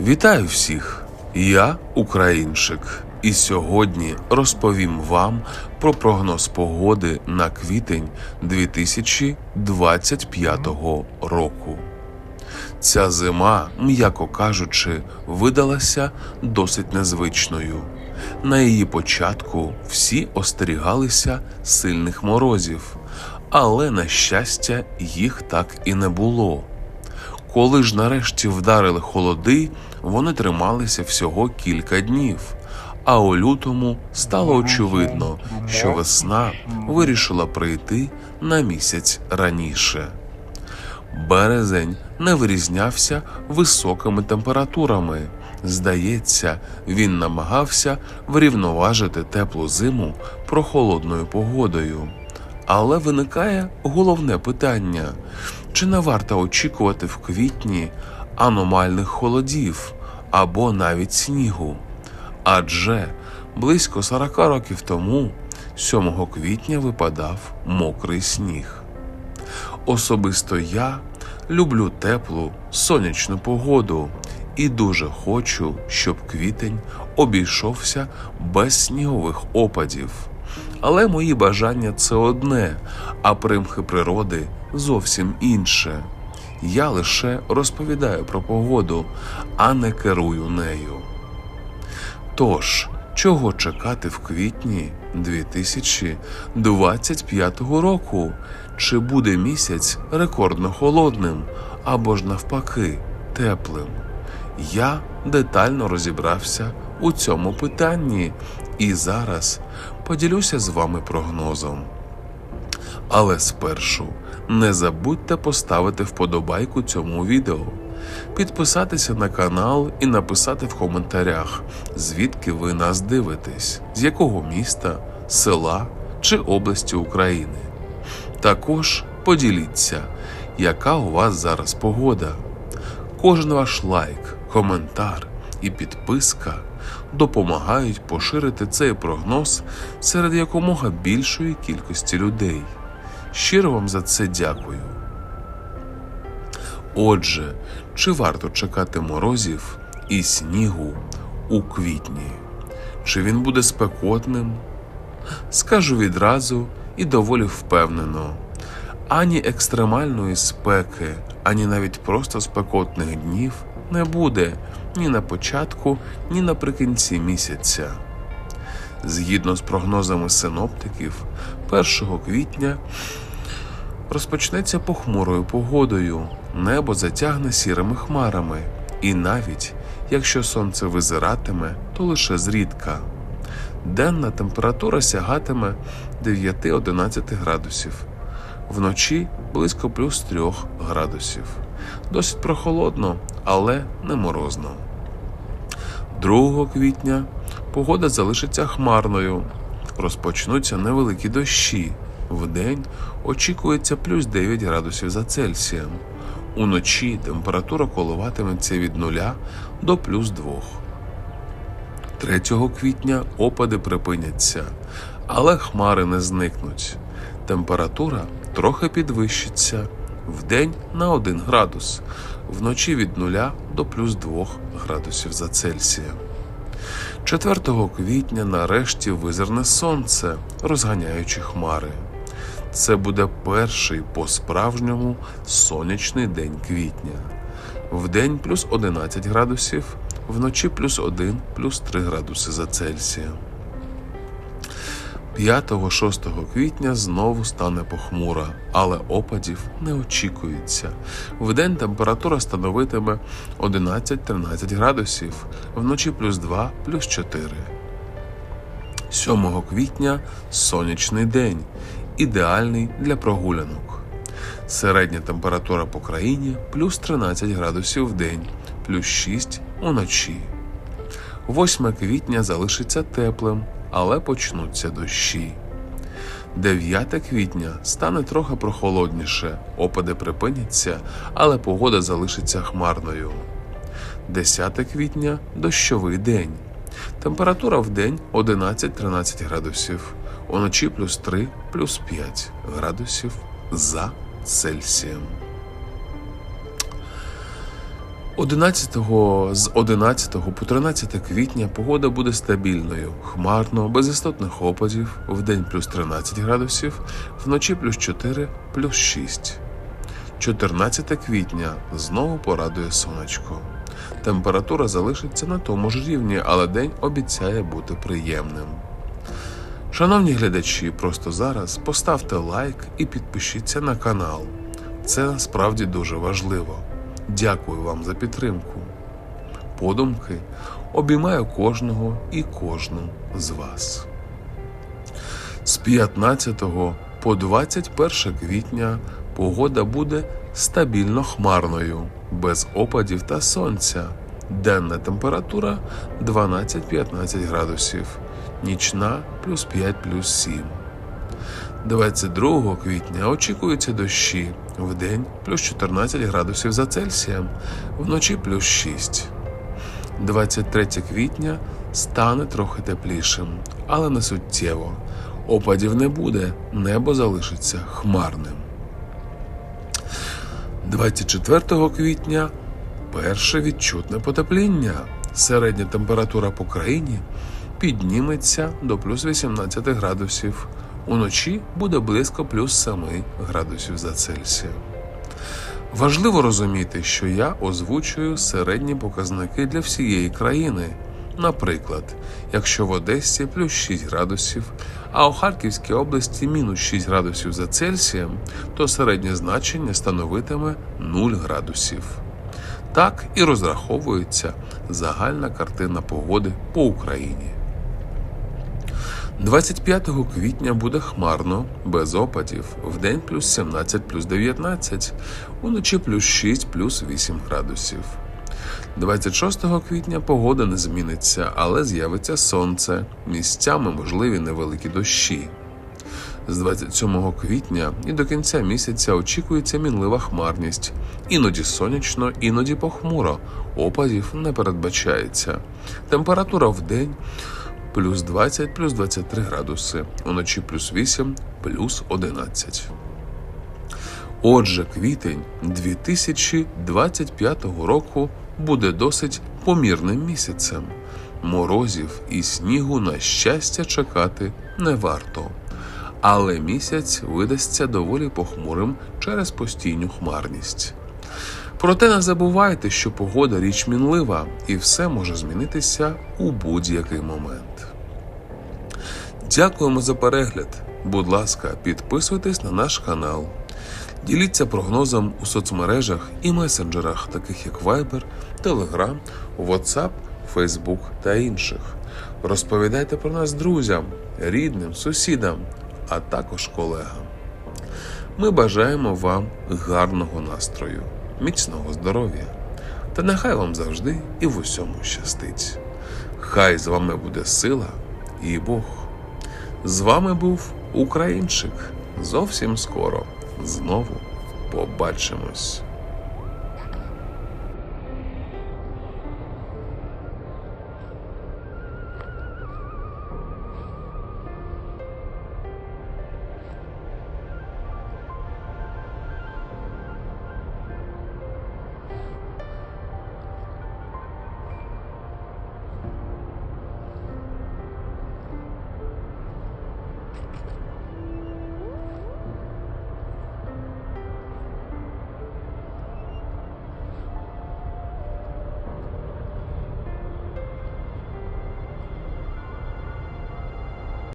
Вітаю всіх! Я Українчик, і сьогодні розповім вам про прогноз погоди на квітень 2025 року. Ця зима, м'яко кажучи, видалася досить незвичною. На її початку всі остерігалися сильних морозів, але, на щастя, їх так і не було. Коли ж нарешті вдарили холоди, вони трималися всього кілька днів. А у лютому стало очевидно, що весна вирішила прийти на місяць раніше. Березень не вирізнявся високими температурами. Здається, він намагався врівноважити теплу зиму прохолодною погодою. Але виникає головне питання: чи не варто очікувати в квітні аномальних холодів або навіть снігу? Адже близько 40 років тому, 7 квітня, випадав мокрий сніг. Особисто я люблю теплу сонячну погоду і дуже хочу, щоб квітень обійшовся без снігових опадів. Але мої бажання це одне, а примхи природи зовсім інше. Я лише розповідаю про погоду, а не керую нею. Тож, чого чекати в квітні 2025 року? Чи буде місяць рекордно холодним або ж навпаки теплим? Я детально розібрався у цьому питанні і зараз поділюся з вами прогнозом. Але спершу не забудьте поставити вподобайку цьому відео, підписатися на канал і написати в коментарях, звідки ви нас дивитесь, з якого міста, села чи області України. Також поділіться, яка у вас зараз погода. Кожен ваш лайк, коментар і підписка допомагають поширити цей прогноз серед якомога більшої кількості людей. Щиро вам за це дякую. Отже, чи варто чекати морозів і снігу у квітні? Чи він буде спекотним? Скажу відразу і доволі впевнено: ані екстремальної спеки, ані навіть просто спекотних днів не буде ні на початку, ні наприкінці місяця. Згідно з прогнозами синоптиків, 1 квітня розпочнеться похмурою погодою, небо затягне сірими хмарами, і навіть якщо сонце визиратиме, то лише зрідка. Денна температура сягатиме 9-11 градусів, вночі близько плюс 3 градусів. Досить прохолодно, але не морозно. 2 квітня погода залишиться хмарною, розпочнуться невеликі дощі. Вдень очікується плюс 9 градусів за Цельсієм. Уночі температура коливатиметься від 0 до плюс 2. 3 квітня опади припиняться, але хмари не зникнуть. Температура трохи підвищиться вдень на 1 градус, вночі від 0 до плюс 2 градусів за Цельсієм. 4 квітня нарешті визирне сонце, розганяючи хмари. Це буде перший по-справжньому сонячний день квітня. Вдень плюс 11 градусів, вночі плюс 1 плюс 3 градуси за Цельсієм. 5-6 квітня знову стане похмура, але опадів не очікується. Вдень температура становитиме 11-13 градусів, вночі плюс 2 плюс 4. 7 квітня сонячний день, ідеальний для прогулянок. Середня температура по країні плюс 13 градусів в день, плюс 6 уночі. 8 квітня залишиться теплим, але почнуться дощі. 9 квітня стане трохи прохолодніше, опади припиняться, але погода залишиться хмарною. 10 квітня дощовий день. Температура в день 11-13 градусів, уночі плюс 3 плюс 5 градусів за Цельсієм. 11 з 11 по 13 квітня погода буде стабільною, хмарно, без істотних опадів, вдень плюс 13 градусів, вночі плюс 4, плюс 6. 14 квітня знову порадує сонечко. Температура залишиться на тому ж рівні, але день обіцяє бути приємним. Шановні глядачі, просто зараз поставте лайк і підпишіться на канал. Це насправді дуже важливо. Дякую вам за підтримку. Подумки обіймаю кожного і кожну з вас. З 15 по 21 квітня погода буде стабільно хмарною, без опадів та сонця. Денна температура 12-15 градусів, нічна плюс 5 плюс 7. 22 квітня очікуються дощі, вдень плюс 14 градусів за Цельсієм, вночі плюс 6. 23 квітня стане трохи теплішим, але не суттєво. Опадів не буде, небо залишиться хмарним. 24 квітня перше відчутне потепління. Середня температура по країні підніметься до плюс 18 градусів. Уночі буде близько плюс 7 градусів за Цельсієм. Важливо розуміти, що я озвучую середні показники для всієї країни. Наприклад, якщо в Одесі плюс 6 градусів, а у Харківській області мінус 6 градусів за Цельсієм, то середнє значення становитиме 0 градусів. Так і розраховується загальна картина погоди по Україні. 25 квітня буде хмарно, без опадів, вдень плюс 17 плюс 19, уночі плюс 6 плюс 8 градусів. 26 квітня погода не зміниться, але з'явиться сонце, місцями можливі невеликі дощі. З 27 квітня і до кінця місяця очікується мінлива хмарність, іноді сонячно, іноді похмуро, опадів не передбачається. Температура в день плюс 20 плюс 23 градуси, уночі плюс 8 плюс 11. Отже, квітень 2025 року буде досить помірним місяцем. Морозів і снігу на щастя чекати не варто. Але місяць видасться доволі похмурим через постійну хмарність. Проте не забувайте, що погода річ мінлива і все може змінитися у будь-який момент. Дякуємо за перегляд. Будь ласка, підписуйтесь на наш канал. Діліться прогнозом у соцмережах і месенджерах, таких як Viber, Telegram, WhatsApp, Facebook та інших. Розповідайте про нас друзям, рідним, сусідам, а також колегам. Ми бажаємо вам гарного настрою, міцного здоров'я. Та нехай вам завжди і в усьому щастить. Хай з вами буде сила і Бог. З вами був Українчик. Зовсім скоро. Знову побачимось.